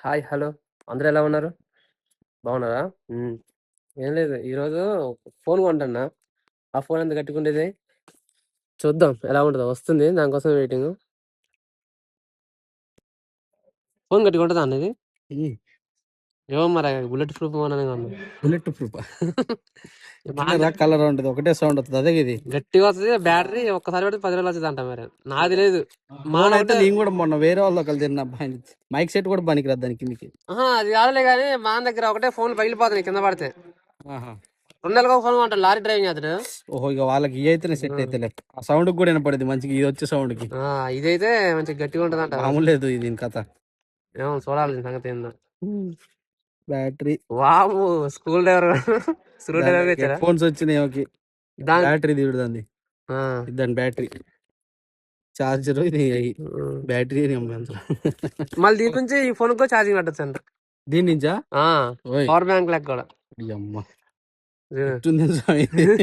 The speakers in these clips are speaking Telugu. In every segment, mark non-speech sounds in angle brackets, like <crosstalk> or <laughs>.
Hi hello. అందరూ ఎలా ఉన్నారు? బాగున్నారా? ఏం లేదు. ఈరోజు ఫోన్ కొంటున్నా. ఆ ఫోన్ ఎంత కట్టుకుండేది? చూద్దాం. ఎలా ఉంటుందో. వస్తుంది దానికోసం వెయిటింగ్. ఫోన్ కట్టుకుంటుందా అన్నది ఏమో మరి bullet proof bullet proof. <laughs> Colour ఉంటుంది ఒకటే సౌండ్ వస్తుంది అదే ఇది. గట్టిగా వస్తుంది బ్యాటరీ ఒక్కసారి పెడితే పది రోజులు వచ్చింది అంట మరి నాది లేదు మాన అయితే నేను కూడా మొన్న వేరే వాళ్ళు ఒకళ్ళు తిన్న మైక్ సెట్ కూడా పనికిరాదు దానికి కిందికి అది కాదులే కానీ మా దగ్గర ఒకటే ఫోన్ పగిలిపోతుంది కింద పడితే. రెండు నెలలకు ఒక ఫోన్ అంటారు లారీ డ్రైవింగ్ అతడు ఓహో ఇక వాళ్ళకి ఇవి అయితేనే సెట్ అయితేలే. ఆ సౌండ్ కూడా వినపడింది మంచిగా ఇది వచ్చే సౌండ్కి. ఇదైతే మంచి గట్టిగా ఉంటుంది అంట లేదు ఇది కథ. ఏమో చూడాలి సంగతి ఏందో. బ్యాటరీ. వాము స్కూల్ డ్రైవర్ స్క్రూ డ్రైవర్ ఇచ్చారా ఫోన్స్ వచ్చినాయి ఓకే. దాని బ్యాటరీ దిగుడు దాన్ని. ఆ, దాని బ్యాటరీ. చార్జర్ ఇది. బ్యాటరీ మళ్ళీ దీని నుంచి ఈ ఫోన్ కూడా ఛార్జింగ్ పెట్టచ్చు అంట. దీని నుంచా? ఓయ్. పవర్ బ్యాంక్ లెక్క కూడా. ఈ అమ్మ ఇది. ఎట్టుంది స్వామి? ఇది?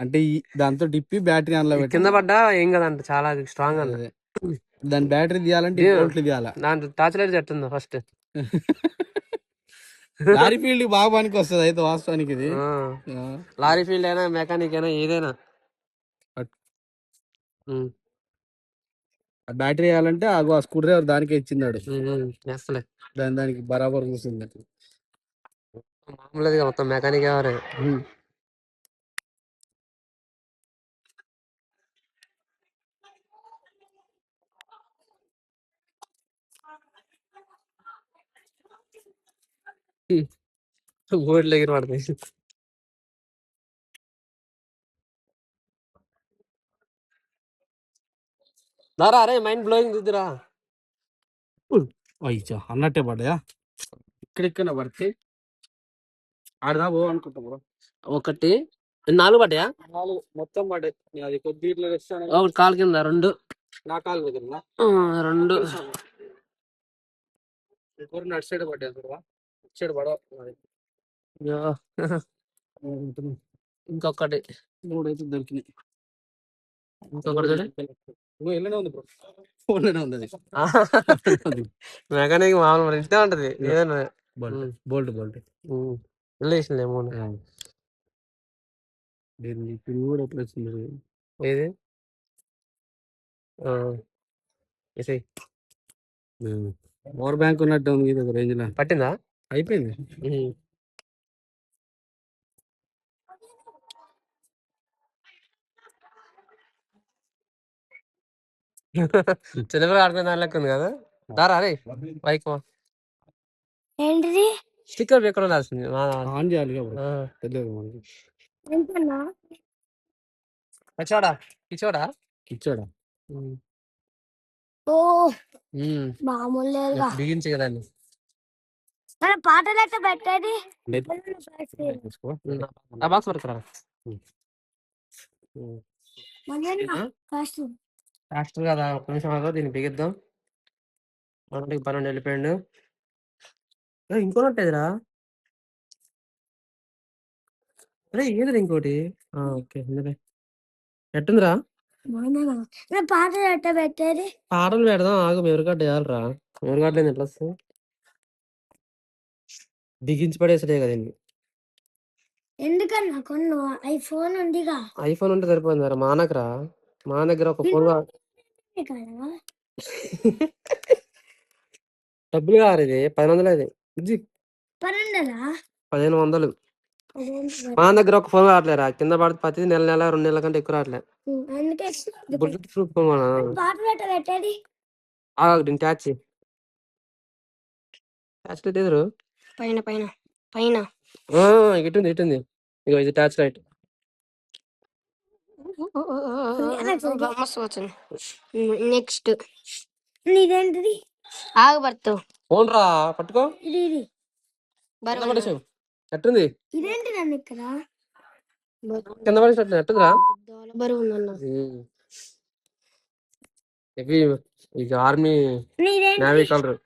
అంటే ఈ దాంతో డిప్పి బ్యాటరీ పెట్టి కింద పడ్డా ఏం కదంట చాలా స్ట్రాంగ్ అంట. అదే. దాని బ్యాటరీ తీయాలంటే ఇది- వోల్ట్లు తీయాలా దాంట్లో టార్చ్ లైట్ చెట్టుందా ఫస్ట్? లారీ ఫీల్డ్ బాగా పనికి వస్తుంది అయితే వాస్తవానికి ఇది. లారీ ఫీల్డ్ అయినా మెకానిక్ అయినా ఏదైనా. బ్యాటరీ వేయాలంటే ఆగో ఆ స్క్రూ డ్రైవర్ దానికే చేస్తలే దాని దానికి బరాబర్ చూస్తుంది మామూలుగా మొత్తం మెకానిక్ ఎవరు <laughs> ఓట్లు ఎగిరి పడతాయి? దారా అరే మైండ్ బ్లోయింగ్ దిద్దురా అయ్యా అన్నట్టే పడ్డాయా? ఇక్కడిక్కడ పడితే ఆడదా పో అనుకుంటా బ్రో. ఒకటి నాలుగు పడ్డాయా? నాలుగు మొత్తం పడ్డాయి. అది కొద్ది ఇట్లా ఒకటి కాలు కింద రెండు. నా కాలు దగ్గర రెండు. ఇంకోటి నడు సైడ్ పడ్డాయి ఇటు సైడ్ పడవ. ఇంకొకటి. మూడు అయితే దొరికినాయి. ఇంకొకటి చూడు. నువ్వు ఎల్లనే ఉంది బ్రో. ఫోన్లోనే ఉంది అది. మెకానిక్ మామూలు మరి ఇంతే ఉంటది. ఏదైనా. బోల్ట్. Bolt bolt. రిలేషన్ ఏమో దీన్ని పిన్ కూడా ఎప్పుడు వచ్చింది ఏది? ఆ, ఏసేయ్. పవర్ బ్యాంక్ ఉన్నట్టు ఉంది ఇది ఒక రేంజ్లో పట్టిందా? అయిపోయింది. <laughs> చిన్నపిల్లలు ఆడుకునే దాని లెక్క ఉంది కదా? దారా అరే బైక్ ఏంటిది? స్టిక్కర్ ఎక్కడ ఉండాల్సింది మా- ఆన్ చేయాలి ఆ. తెలియదు మనకి. ఎంతన్నా వచ్చాడా ఇచ్చోడా ఇచ్చాడా ఓ! ఉమ్. మామూలు లేదుగా బిగించి కదా అన్ని. మన పాటలు ఎట్లా పెట్టేది. ఆ బాక్స్ ఫాస్ట్. కదా ఒక్క నిమిషం ఆగు, దీన్ని బిగిద్దాం. మనకి పన్నెండు వెళ్ళిపోయాడు. ఏ, ఇంకో నట్టేదిరా అరే ఏదిరా ఇంకోటి? ఆ, ఓకే. ఎట్టుందిరా? పాటలు పెట్టేది? పాటలు పెడదాం ఆగు మెమరీ వేయాలరా మెమరీ కార్డు లేదు ఎట్లా వస్తుంది? బిగించి పడేసడే కదా దీన్ని ఎందుకన్నా కొన్ను ఐఫోన్ ఉందిగా. ఐఫోన్ ఉంటే సరిపోయింది రా మానకరా మా దగ్గర ఒక ఫోన్ కదా డబ్బులు కాదు ఇది పది వందలు ఇది పన్నెండలా? పదిహేను వందలు. మా దగ్గర ఒక ఫోన్ రావట్లేరా కింద పడితే ప్రతి నెల నెల రెండు నెలల కంటే ఎక్కువ రావట్లే. అందుకే బుల్లెట్ ప్రూఫ్ ఫోన్ కొనా? పాటలు ఎట్లా పెట్టేది. ఆగు, దీన్ని ట్యాచ్. ట్యాచ్ ఎదురు పైన పైన పైన. ఆ, ఇటుంది ఇటుంది. ఇగో ఇది ట్యాచ్ లైట్. నెక్స్ట్. నీదేంటిది? ఆగబడుతు ఫోన్ రా పట్టుకో. ఇది ఇది. పడేసావు ఎట్టుంది? ఇదేంటి నన్ను ఇక్కడ? కింద పడేసినట్టు ఎట్టుందిరా బరువు. ఇవి ఇక ఆర్మీ నీదేంటి నేవీ కలర్.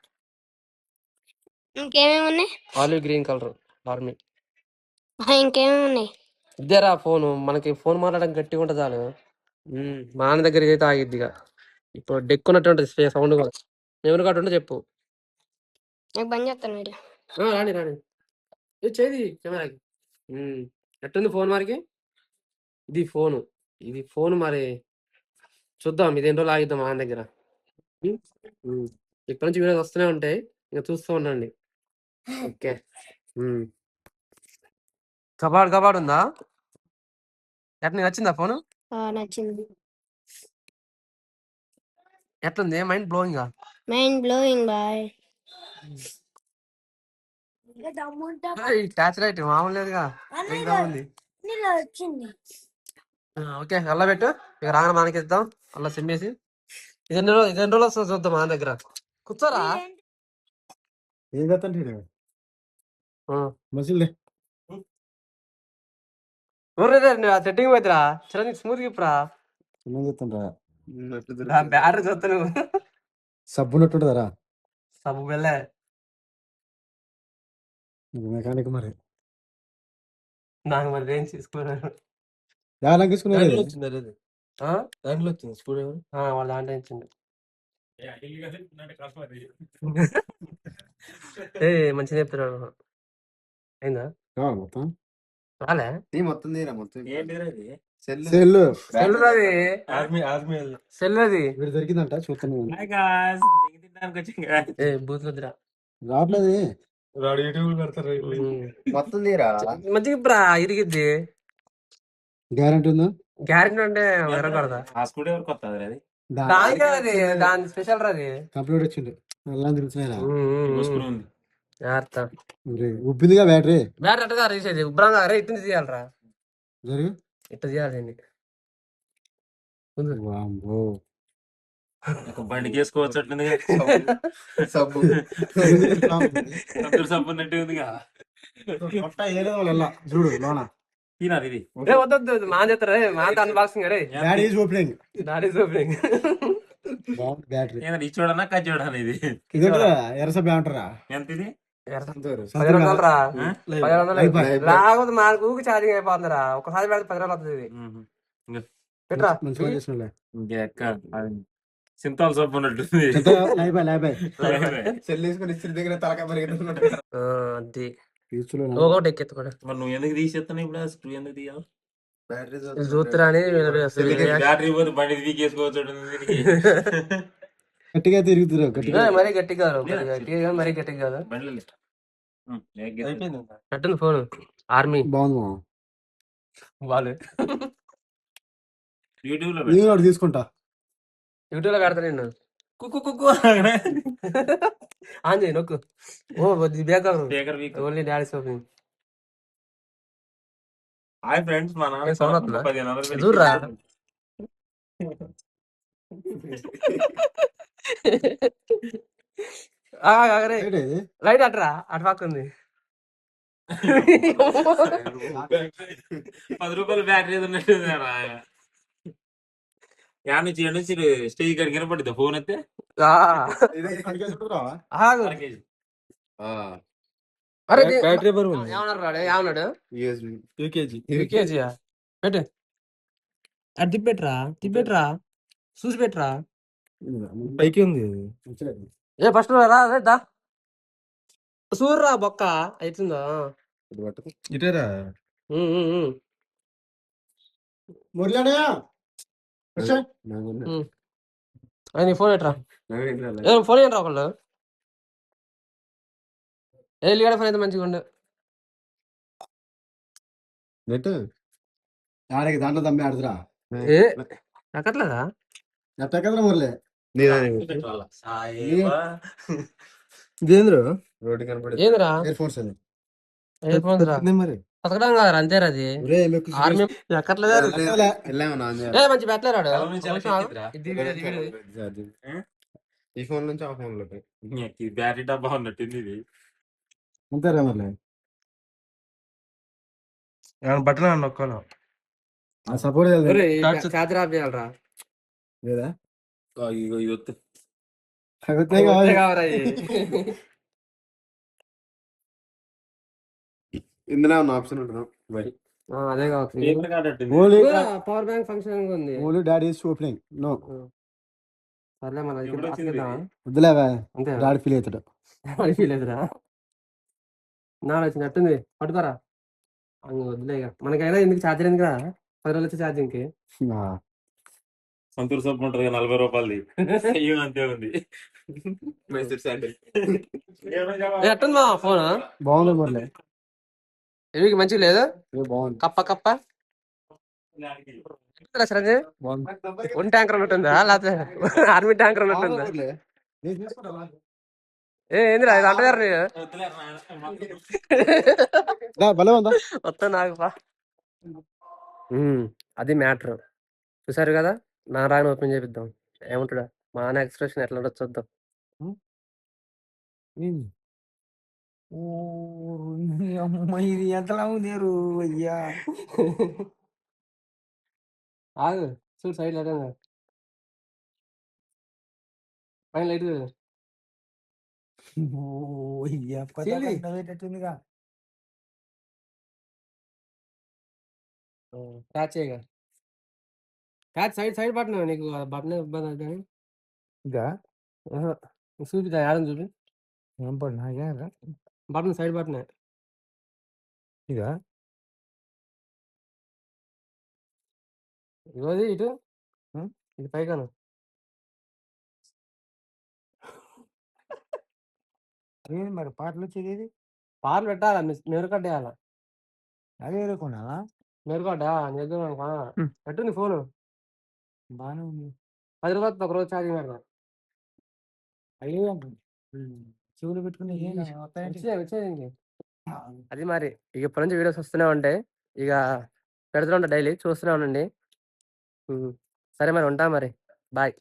ఇంకేమేమి ఉన్నాయి? ఆలివ్ గ్రీన్ కలర్ ఆర్మీ ఇంకేమేమి ఉన్నాయి? ఇదేరా ఫోన్. మనకి ఫోన్ మాట్లాడడం గట్టిగా ఉంటుంది చాలు. ఉమ్, మా నాన్న దగ్గరికి అయితే ఆగిద్ది ఇక. ఇప్పుడు డెక్ ఉన్నట్టు సౌండ్ కూడా. ఎవరు కాటు ఉంటే చెప్పు. నాకు బంద్ చేస్తాను వీడియో. ఆ, రాని రాని ఏ చేది కెమెరాకి. ఉమ్. ఎట్టుంది ఫోన్ మరికి? ఇది ఫోను. ఇది ఫోన్ మరి. చూద్దాం ఇది ఎన్ని రోజులు ఆగిద్దాం మన దగ్గర. ఉమ్, ఉమ్. ఇప్పటి నుంచి వీడియోస్ వస్తూనే ఉంటాయి. ఇంకా చూస్తూ ఉండండి. ఓకే. కబాడ్ కబాడ్ ఉందా? ఎట్లా నీకు నచ్చిందా ఫోను? ఆ, నచ్చింది. ఎట్లుంది? Mind blowing? Mind blowing boy. Light మామూలు లేదుగా. ఇంకా ఉంది వచ్చింది. ఆ, ఓకే. అల్ల పెట్టు. ఇక రాగానే మనకి ఇద్దాం. అలా సిమ్మేసి ఇది ఎన్ని రోజులు ఇది ఎన్ని రోజులు వస్తుందో చూద్దాం మన దగ్గర. కూర్చోరా? ఏం చేస్తాంటే ఆ. మసిలే ఊర్రే సెట్టింగ్ పోతురా చిరంజీవి స్మూత్ గిప్రా ఏం చేస్తాండ్రా? బ్యాటరీ చూస్తా నువ్వు. సబ్బునట్టుంటదరా సబ్బు వెళ్ళే మెకానిక్ మరి. నాకు మరి రేంజ్ తీసుకున్నాను ఎలా తీసుకున్నారు దాంట్లో వచ్చింది స్కూల్ వాళ్ళ దాంట్లో ఇచ్చింది <laughs> ఏ మంచిగా చెప్తున్నాడు. అయిందా? మొత్తం? రాలే. మొత్తం తీరా మొత్తం సెల్ సెల్ సెల్ అది ఆర్మీ ఆర్మీ సెల్ అది వీడు దొరికిందంట చూస్తాను ఏ బూత్ వద్దురా. రావట్లేదు. వాడు యూట్యూబ్ పెడతారు మొత్తం తీరా మంచిగా ఇప్పుడా ఇరిగిద్ది. గ్యారంటీ ఉందా? గ్యారెంటీ అంటే ఎరగడదా ఆ స్కూల్ ఎవరికి వస్తుంది అది? దానికి అది దాని స్పెషల్ రాది. కంప్లీట్ వచ్చిండు అలా జాగ్రత్త. ఉబ్బిందిగా బ్యాటరీ. బ్యాటరీ అట్టగా రీసేది ఉబ్రంగా అరే ఇట్టు తీయాలరా. జరుగు. ఇట్ట. వామ్మో. ఒక బండికి వేసుకోవచ్చు సబ్బు. సబ్బు నెట్టి ఉందిగా. కొట్ట ఏదో వాళ్ళ. చూడు లోన. తినాలి ఇది? ఏ వద్దొద్దు మా చేస్తారా మా అన్బాక్సింగ్ అరే daddy is opening daddy opening బాగుంది బ్యాటరీ. ఈ చూడనా కట్ చూడనా ఇది? ఇదేంట్రా ఎర్రసభ అంటారా? ఎంత ఇది? పది వందలు రా? పది. రాకపోతే ఊరికి ఛార్జింగ్ అయిపోతుందిరా. ఒకసారి పెడితే పది రోజులు ఇది సింతాల్ సబ్బు ఇచ్చిన దగ్గర తలకాయ ఒకటి ఎక్కెత్తుకోండి మరి నువ్వు ఎందుకు తీసేస్తాను ఇప్పుడు? స్క్రూ ఎందుకు తీయాలి? బ్యాటరీ చూస్తురా అని. బ్యాటరీ పోతే బండి తీకేసుకోవచ్చు దీనికి? <laughs> గట్టిగా తిరుగుతురు గట్టిగా మరీ గట్టిగా గట్టిగా కాదు, మరీ గట్టిగా పెట్టండి ఫోన్. ఆర్మీ. బాగుంది వాళ్ళు యూట్యూబ్లో నేను ఒకటి తీసుకుంటా. యూట్యూబ్లో పెడతా నేను. కుక్కు కుక్కు ఆన్ చేయి నొక్కు. ఓ back speaker weak. Only daddy shopping hi friends మా? నాన్న పదిహేను వందలు పెట్టి <laughs> లైట్ అట్రా? అటు పక్క ఉంది. <laughs> పది రూపాయల బ్యాటరీ ఉన్నట్టు యా నుంచి నుంచి స్టేజ్ కాడికి వినపడుద్ది ఫోన్ అయితే? అరే బ్యాటరీ బరువు ఏమన్నాడు యూఎస్బి. యూకేజీ. యూకేజీయా? పెట్టు. అది తిప్పెట్రా తిప్పెట్రా చూసి పెట్టరా. పైకి ఉంది. ఏ ఫస్ట్ రా రే, దా. చూడరా బొక్క అవుతుందా ఇటేరా నీ ఫోన్ ఎట్రా? ఏ ఫోన్ ఏంట్రా ఒకళ్ళు ఏ లిగాడ ఫోన్ అయితే మంచిగా ఉండు. నెట్ ఆడికి దాంట్లో దమ్మి ఆడుతురా? ఏ? ఎక్కట్లేదా కదరా మురళి. ఇదేంద్రు రోడ్డు ఏందిరా? ఇయర్ ఫోన్స్ అది రా. మరి. బతకడం కాదు అంతేరా అది. ఆర్మీ ఎక్కట్లేదా? ఏ మంచి. ఈ ఫోన్ నుంచి ఆ ఫోన్లోకి. ఈ బ్యాటరీ డబ్బా ఉన్నట్టుంది ఇది. అంతేరా మురళి బట్టలు నొక్కాను ఆ సపోర్ట్ లేదా? ఆ, ఇగో ఇది వద్దు అవితే కావాలి. అంతే కావరా ఇది. ఇందులో ఉన్న ఆప్షన్ ఉంటున్నాం ఆ, అదే కావచ్చు. ఓన్లీ పవర్ బ్యాంక్ ఫంక్షన్ ఉంది. Only daddy is opening no సర్లే మన వద్దులేవా అంతే డాడీ ఫీల్ అవుతాడు. వాడి ఫీల్ అవుతురా నాడు వచ్చినట్టుంది పట్టుకోరా. అంగ వద్దులే ఇక. మనకైనా ఎందుకు ఛార్జర్ ఎందుకు రా పది రోజులు వచ్చే ఛార్జింగ్కి సంతూర్ సోప్ ఉంటుంది కదా, నలభై రూపాయలది. అయ్యో అంతే ఉంది. మైసూర్ శాండిల్. ఎట్టుంది మా ఫోన్? బాగుంది మురళి ఇవి మంచిగా లేదు? బాగుంది. కప్ప కప్ప. వన్ ట్యాంకర్ ఉన్నట్టుందా లేకపోతే ఆర్మీ ట్యాంకర్ తీసుకుంటా. ఏ ఏందిరా ఇది అంటారు మొత్తం నాకు అది మ్యాటర్. చూసారు కదా? నా రాని ఓపెన్ చేపిద్దాం. ఏముంటాడా? మా అన్న ఎక్స్ప్రెషన్ ఎట్లా చూద్దాం. ఇది ఎంతలా ఉంది? అయ్యా. ఆగు. చూడు సైడ్ లైట్ పైన లైట్ చెల్లి. క్యాచ్ చేయగా. క్యాచ్ సైడ్ సైడ్ బటన్ నీకు బటన్ ఇబ్బంది అవుతుంది ఇదా చూపిద్దా యాడని చూపి. ఏం బటన్ సైడ్ బటన్ ఇదా? ఇటు. ఉం? ఇది పైకాను. ఏంది మరి పాటలు వచ్చేది పాలు పెట్టాలా? మెరుకడ్డ వేయాలా అదే ఎదుర్కొన్నావా మెరుకడ్డ నీ దగ్గర ఉందా? ఉం. పెట్టు నీ ఫోను. బాగానే ఉంది. పది రూపాయలు ఒక రోజు ఛార్జింగ్ పెడదాం. అయ్యే! చెవులు పెట్టుకుని ఏం. అది మరి ఇక ఇప్పటి నుంచి వీడియోస్ వస్తూనే ఉంటాయి. ఇక పెడుతూనే ఉంటా డైలీ చూస్తూనే ఉండండి. సరే మరి ఉంటా మరి. బాయ్.